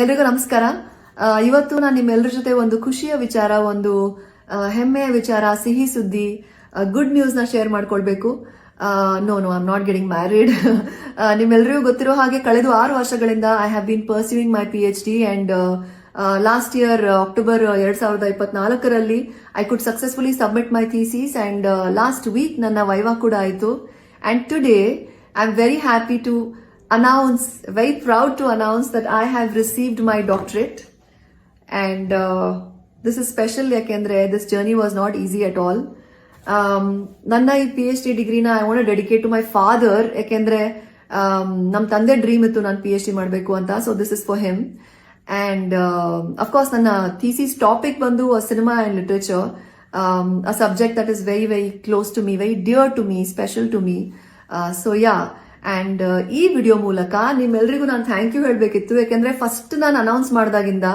ಎಲ್ರಿಗೂ ನಮಸ್ಕಾರ. ಇವತ್ತು ನಾನು ನಿಮ್ಮೆಲ್ಲರ ಜೊತೆ ಒಂದು ಖುಷಿಯ ವಿಚಾರ, ಒಂದು ಹೆಮ್ಮೆಯ ವಿಚಾರ, ಸಿಹಿ ಸುದ್ದಿ ಗುಡ್ ನ್ಯೂಸ್ನ ಶೇರ್ ಮಾಡ್ಕೊಳ್ಬೇಕು. No no I'm not getting married ನಿಮ್ಮೆಲ್ಲರಿಗೂ ಗೊತ್ತಿರೋ ಹಾಗೆ ಕಳೆದ ಆರು ವರ್ಷಗಳಿಂದ I have been pursuing my P H D and last year October ಎರಡ್ ಸಾವಿರದ ಇಪ್ಪತ್ನಾಲ್ಕರಲ್ಲಿ I could successfully submit my thesis and last week ನನ್ನ ವೈವಾ ಕೂಡ ಆಯಿತು. And today I am very happy to announce, very proud to announce that I have received my doctorate. And uh, this is special ಯಾಕೆಂದ್ರೆ this journey was not easy at all. Um, ನನ್ನ ಈ P H D ಡಿಗ್ರಿನ I want dedicate to my father ಯಾಕೆಂದ್ರೆ um, ನಮ್ಮ ತಂದೆ dream ಇತ್ತು ನಾನು P H D ಮಾಡಬೇಕು ಅಂತ so this is for him and of course ನನ್ನ ಥೀಸಿಸ್ ಟಾಪಿಕ್ ಬಂದು cinema and literature a subject that is very very close to me very dear to me special to me so yeah and ಈ video ಮೂಲಕ ನಿಮ್ಮೆಲ್ಲರಿಗೂ ನಾನು thank you ಹೇಳಬೇಕಿತ್ತು. ಯಾಕೆಂದರೆ first ನಾನು announce ಮಾಡಿದಾಗಿಂದ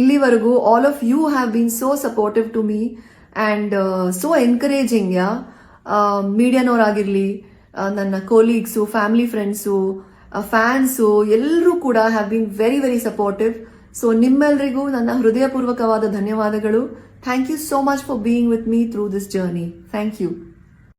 ಇಲ್ಲಿವರೆಗೂ all of you have been so supportive to me and so encouraging yeah ಮೀಡಿಯಾನವರಾಗಿರ್ಲಿ ನನ್ನ colleagues family friends fans ಎಲ್ಲರೂ ಕೂಡ have been very very supportive so ನಿಮ್ಮೆಲ್ಲರಿಗೂ ನನ್ನ ಹೃದಯಪೂರ್ವಕವಾದ ಧನ್ಯವಾದಗಳು. Thank you so much for being with me through this journey thank you